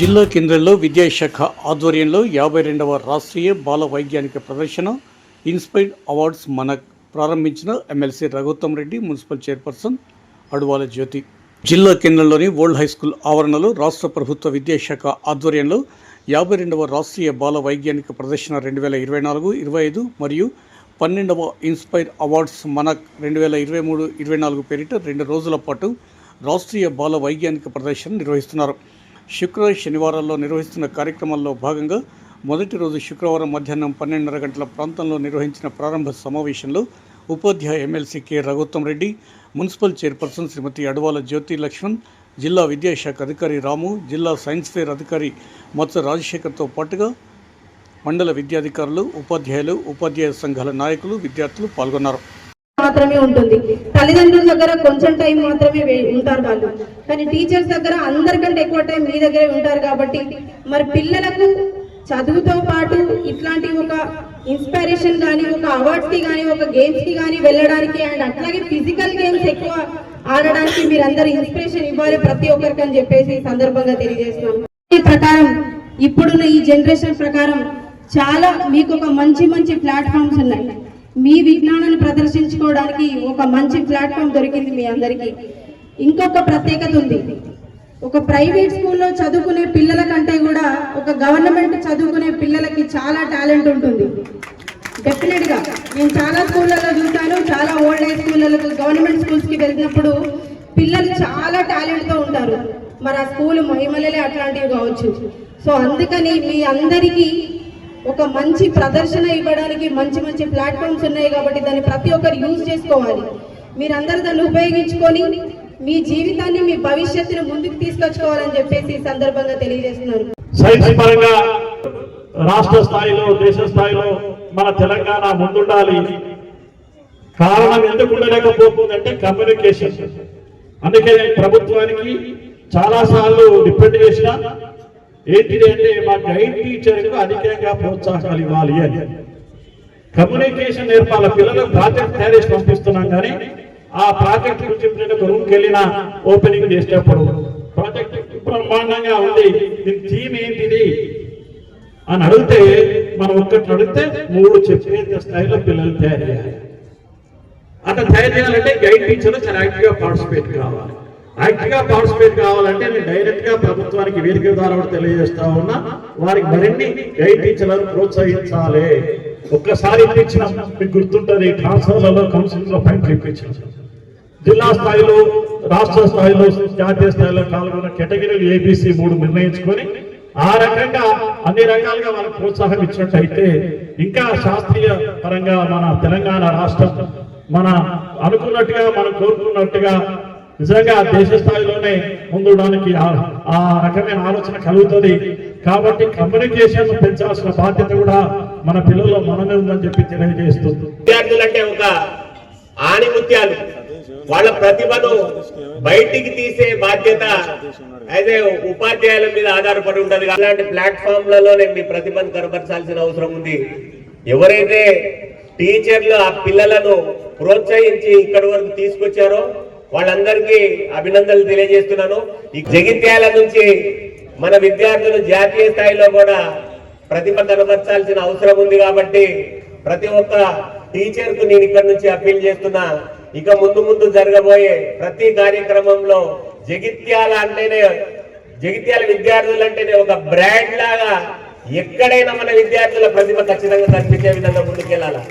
జిల్లా కేంద్రంలో విద్యాశాఖ ఆధ్వర్యంలో యాభై రెండవ రాష్ట్రీయ బాల వైజ్ఞానిక ప్రదర్శన ఇన్స్పైర్డ్ అవార్డ్స్ మన ప్రారంభించిన MLC Raghuttam Reddy municipal chairperson Aduvala Jyothi. జిల్లా కేంద్రంలోని ఓల్డ్ హై స్కూల్ ఆవరణలో రాష్ట్ర ప్రభుత్వ విద్యాశాఖ ఆధ్వర్యంలో యాభై రెండవ రాష్ట్రీయ బాల వైజ్ఞానిక ప్రదర్శన రెండు వేల ఇరవై నాలుగు ఇరవై ఐదు మరియు పన్నెండవ ఇన్స్పైర్ అవార్డ్స్ మనక్ రెండు వేల ఇరవై మూడు ఇరవై నాలుగు పేరిట రెండు రోజుల పాటు రాష్ట్రీయ బాల వైజ్ఞానిక ప్రదర్శన నిర్వహిస్తున్నారు. శుక్ర శనివారాల్లో నిర్వహిస్తున్న కార్యక్రమాల్లో భాగంగా మొదటి రోజు శుక్రవారం మధ్యాహ్నం పన్నెండున్నర గంటల ప్రాంతంలో నిర్వహించిన ప్రారంభ సమావేశంలో ఉపాధ్యాయ MLC K. Raghottam Reddy municipal chairperson Shrimati Adavala Jyothi Lakshman జిల్లా విద్యాశాఖ అధికారి రాము జిల్లా సైన్స్ ఫేర్ అధికారి మత్స రాజశేఖర్తో పాటుగా మండల విద్యాధికారులు ఉపాధ్యాయులు ఉపాధ్యాయ సంఘాల నాయకులు విద్యార్థులు పాల్గొన్నారు. మాత్రమే ఉంటుంది. తల్లిదండ్రుల దగ్గర కొంచెం టైం మాత్రమే ఉంటారు వాళ్ళు. కానీ టీచర్స్ దగ్గర అందరికంటే ఎక్కువ టైం మీ దగ్గరే ఉంటారు కాబట్టి మరి పిల్లలకు చదువుతో పాటు ఇట్లాంటి ఒక ఇన్స్పిరేషన్ కానీ ఒక అవార్డ్స్కి కానీ ఒక గేమ్స్కి కానీ వెళ్ళడానికి అండ్ అట్లాగే ఫిజికల్ గేమ్స్ ఎక్కువ ఆడడానికి మీరందరూ ఇన్స్పిరేషన్ ఇవ్వాలి ప్రతి ఒక్కరికి అని చెప్పేసి సందర్భంగా తెలియజేస్తున్నాం ప్రకారం ఇప్పుడున్న ఈ జనరేషన్ ప్రకారం చాలా మీకు ఒక మంచి మంచి ప్లాట్ఫామ్స్ ఉన్నాయి. మీ విజ్ఞానాన్ని ప్రదర్శించుకోవడానికి ఒక మంచి ప్లాట్ఫామ్ దొరికింది మీ అందరికీ. ఇంకొక ప్రత్యేకత ఉంది. ఒక ప్రైవేట్ స్కూల్లో చదువుకునే పిల్లల కంటే కూడా ఒక గవర్నమెంట్ చదువుకునే పిల్లలకి చాలా టాలెంట్ ఉంటుంది. డెఫినెట్గా. నేను చాలా స్కూళ్ళలో చూశాను చాలా ఓల్డ్ ఏజ్ స్కూళ్ళలో గవర్నమెంట్ స్కూల్స్కి వెళ్ళినప్పుడు పిల్లలు చాలా టాలెంట్తో ఉంటారు. మరి ఆ స్కూల్ మహిమలలే అట్లాంటివి కావచ్చు. సో అందుకని మీ అందరికీ ఒక మంచి ప్రదర్శన ఇవ్వడానికి మంచి మంచి ప్లాట్ఫామ్స్ ఉన్నాయి కాబట్టి దాన్ని ప్రతి ఒక్కరు యూజ్ చేసుకోవాలి. మీరందరూ దాన్ని ఉపయోగించుకొని మీ జీవితాన్ని మీ భవిష్యత్తును ముందుకు తీసుకొచ్చుకోవాలని చెప్పేసి ఈ సందర్భంగా తెలియజేస్తున్నారు సైన్స్ పరంగా రాష్ట్ర స్థాయిలో దేశ స్థాయిలో మన తెలంగాణ ముందుండాలి. కారణం ఎందుకు ఉండలేకపోతుందంటే కమ్యూనికేషన్. అందుకే ప్రభుత్వానికి చాలా సార్లు డిపెండ్ చేసిన ఏంటిది అంటే మా గైడ్ టీచర్కు అధికంగా ప్రోత్సాహాలు ఇవ్వాలి అని. కమ్యూనికేషన్ నేర్పాల పిల్లలకు ప్రాజెక్ట్ తయారు పంపిస్తున్నాం కానీ ఆ ప్రాజెక్ట్ గురించి నేను ఒక రూమ్కి వెళ్ళిన ఓపెనింగ్ చేసేటప్పుడు ప్రాజెక్ట్ బ్రహ్మాండంగా ఉంది. దీని థీమ్ ఏంటిది? అని అడిగితే మనం ఒక్కటి అడిగితే మూడు చెప్పేంత స్థాయిలో పిల్లలు తయారు చేయాలి అట్లా తయారు చేయాలంటే గైడ్ టీచర్లు చాలా యాక్టివ్గా పార్టిసిపేట్ కావాలి. యాక్టివ్గా పార్టిసిపేట్ కావాలంటే నేను డైరెక్ట్గా ప్రభుత్వానికి వేదిక ద్వారా కూడా తెలియజేస్తా ఉన్నా వారికి మరిన్ని గైడ్ టీచర్లను ప్రోత్సహించాలి. ఒక్కసారి ఇప్పించిన మీకు గుర్తుంటది ట్రాన్స్ఫర్లలో కౌన్సిలింగ్లో పాయింట్లు ఇప్పించాం జిల్లా స్థాయిలో రాష్ట్ర స్థాయిలో జాతీయ స్థాయిలో పాల్గొన్న కేటగిరీలు ఏబీసీ మూడు నిర్ణయించుకొని ఆ రకంగా అన్ని రకాలుగా మనకు ప్రోత్సాహం ఇచ్చినట్టయితే ఇంకా శాస్త్రీయ పరంగా మన తెలంగాణ రాష్ట్రం మన అనుకున్నట్టుగా మనం కోరుకున్నట్టుగా నిజంగా దేశ స్థాయిలోనే ముందుడానికి ఆ- రకమైన ఆలోచన కలుగుతుంది. కాబట్టి కమ్యూనికేషన్ పెంచాల్సిన బాధ్యత కూడా మన పిల్లల్లో మనమే ఉందని చెప్పి తెలియజేస్తుంది విద్యార్థులంటే ఒక ఆణిముత్యాలు. వాళ్ళ ప్రతిభను బయటికి తీసే బాధ్యత అయితే ఉపాధ్యాయుల మీద ఆధారపడి ఉంటుంది. అలాంటి ప్లాట్ఫామ్లలోనే మీ ప్రతిభను కనబరచాల్సిన అవసరం ఉంది. ఎవరైతే టీచర్లు ఆ పిల్లలను ప్రోత్సహించి ఇక్కడి వరకు తీసుకొచ్చారో వాళ్ళందరికీ అభినందనలు తెలియజేస్తున్నాను. ఈ జగిత్యాల నుంచి మన విద్యార్థులు జాతీయ స్థాయిలో కూడా ప్రతిభ కనబరచాల్సిన అవసరం ఉంది కాబట్టి ప్రతి ఒక్క టీచర్కు నేను ఇక్కడ నుంచి అప్పీల్ చేస్తున్నా. ఇక ముందు ముందు జరగబోయే ప్రతి కార్యక్రమంలో జగిత్యాల అంటేనే జగిత్యాల విద్యార్థులు అంటేనే ఒక బ్రాండ్ లాగా ఎక్కడైనా మన విద్యార్థుల ప్రతిభ ఖచ్చితంగా కనిపించే విధంగా ముందుకెళ్ళాలా?